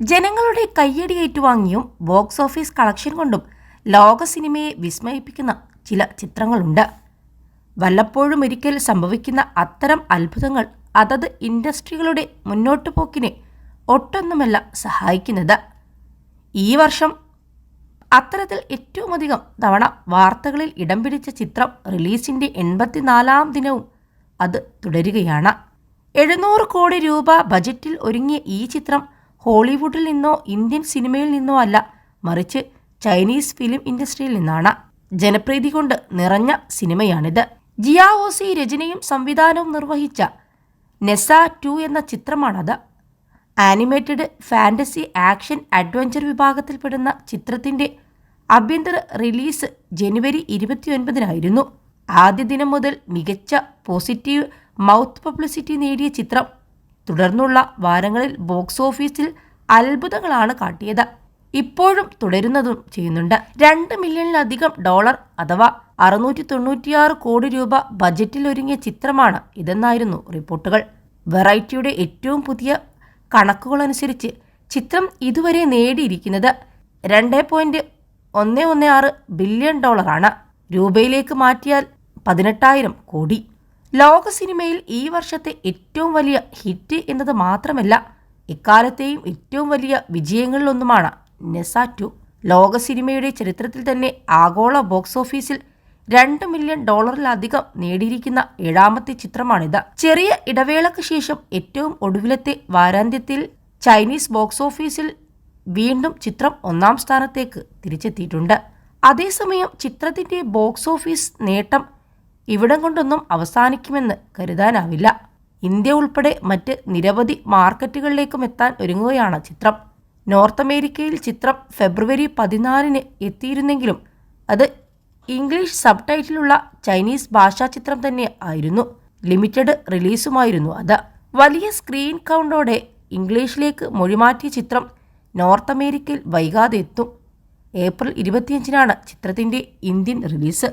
ജനങ്ങളുടെ കയ്യടി ഏറ്റുവാങ്ങിയും box office collection കൊണ്ടും ലോക സിനിമയെ വിസ്മയിപ്പിക്കുന്ന ചില ചിത്രങ്ങളുണ്ട്. വല്ലപ്പോഴും ഒരിക്കൽ സംഭവിക്കുന്ന അത്തരം അത്ഭുതങ്ങൾ അതത് ഇൻഡസ്ട്രികളുടെ മുന്നോട്ടു പോക്കിനെ ഒട്ടൊന്നുമല്ല സഹായിക്കുന്നത്. ഈ വർഷം അത്തരത്തിൽ ഏറ്റവും അധികം തവണ വാർത്തകളിൽ ഇടം പിടിച്ച ചിത്രം റിലീസിന്റെ എൺപത്തിനാലാം ദിനവും അത് തുടരുകയാണ്. എഴുന്നൂറ് കോടി രൂപ ബജറ്റിൽ ഒരുങ്ങിയ ഈ ചിത്രം ഹോളിവുഡിൽ നിന്നോ ഇന്ത്യൻ സിനിമയിൽ നിന്നോ അല്ല മറിച്ച് ചൈനീസ് ഫിലിം ഇൻഡസ്ട്രിയിൽ നിന്നാണ്. ജനപ്രീതി കൊണ്ട് നിറഞ്ഞ സിനിമയാണിത്. ജിയാ ഓസി രചനയും സംവിധാനവും നിർവഹിച്ച നെസ ടു എന്ന ചിത്രമാണത്. ആനിമേറ്റഡ് ഫാന്റസി ആക്ഷൻ അഡ്വഞ്ചർ വിഭാഗത്തിൽപ്പെടുന്ന ചിത്രത്തിന്റെ ആഭ്യന്തര റിലീസ് ജനുവരി ഇരുപത്തിയൊൻപതിനായിരുന്നു. ആദ്യ ദിനം മുതൽ മികച്ച പോസിറ്റീവ് മൗത്ത് പബ്ലിസിറ്റി നേടിയ ചിത്രം തുടർന്നുള്ള വാരങ്ങളിൽ ബോക്സ് ഓഫീസിൽ അത്ഭുതങ്ങളാണ് കാട്ടിയത്. ഇപ്പോഴും തുടരുന്നതും ചെയ്യുന്നുണ്ട്. രണ്ട് മില്യണിലധികം ഡോളർ അഥവാ അറുന്നൂറ്റി തൊണ്ണൂറ്റിയാറ് കോടി രൂപ ബജറ്റിൽ ഒരുങ്ങിയ ചിത്രമാണ് ഇതെന്നായിരുന്നു റിപ്പോർട്ടുകൾ. വെറൈറ്റിയുടെ ഏറ്റവും പുതിയ കണക്കുകളനുസരിച്ച് ചിത്രം ഇതുവരെ നേടിയിരിക്കുന്നത് രണ്ട് പോയിന്റ് ഒന്ന് ഒന്ന് ആറ് ബില്യൺ ഡോളറാണ്. രൂപയിലേക്ക് മാറ്റിയാൽ പതിനെട്ടായിരം കോടി. ലോക സിനിമയിൽ ഈ വർഷത്തെ ഏറ്റവും വലിയ ഹിറ്റ് എന്നത് മാത്രമല്ല ഇക്കാലത്തെയും ഏറ്റവും വലിയ വിജയങ്ങളിലൊന്നുമാണ് നെസ ടു. ലോക സിനിമയുടെ ചരിത്രത്തിൽ തന്നെ ആഗോള ബോക്സ് ഓഫീസിൽ രണ്ട് മില്യൺ ഡോളറിലധികം നേടിയിരിക്കുന്ന ഏഴാമത്തെ ചിത്രമാണിത്. ചെറിയ ഇടവേളയ്ക്ക് ശേഷം ഏറ്റവും ഒടുവിലത്തെ വാരാന്ത്യത്തിൽ ചൈനീസ് ബോക്സ് ഓഫീസിൽ വീണ്ടും ചിത്രം ഒന്നാം സ്ഥാനത്തേക്ക് തിരിച്ചെത്തിയിട്ടുണ്ട്. അതേസമയം ചിത്രത്തിന്റെ ബോക്സ് ഓഫീസ് നേട്ടം ഇവിടം കൊണ്ടൊന്നും അവസാനിക്കുമെന്ന് കരുതാനാവില്ല. ഇന്ത്യ ഉൾപ്പെടെ മറ്റ് നിരവധി മാർക്കറ്റുകളിലേക്കും എത്താൻ ഒരുങ്ങുകയാണ് ചിത്രം. നോർത്ത് അമേരിക്കയിൽ ചിത്രം ഫെബ്രുവരി പതിനാലിന് എത്തിയിരുന്നെങ്കിലും അത് ഇംഗ്ലീഷ് സബ് ടൈറ്റിലുള്ള ചൈനീസ് ഭാഷാ ചിത്രം തന്നെ ആയിരുന്നു. ലിമിറ്റഡ് റിലീസുമായിരുന്നു അത്. വലിയ സ്ക്രീൻ കൗണ്ടോടെ ഇംഗ്ലീഷിലേക്ക് മൊഴിമാറ്റിയ ചിത്രം നോർത്ത് അമേരിക്കയിൽ വൈകാതെ എത്തും. ഏപ്രിൽ ഇരുപത്തിയഞ്ചിനാണ് ചിത്രത്തിന്റെ ഇന്ത്യൻ റിലീസ്.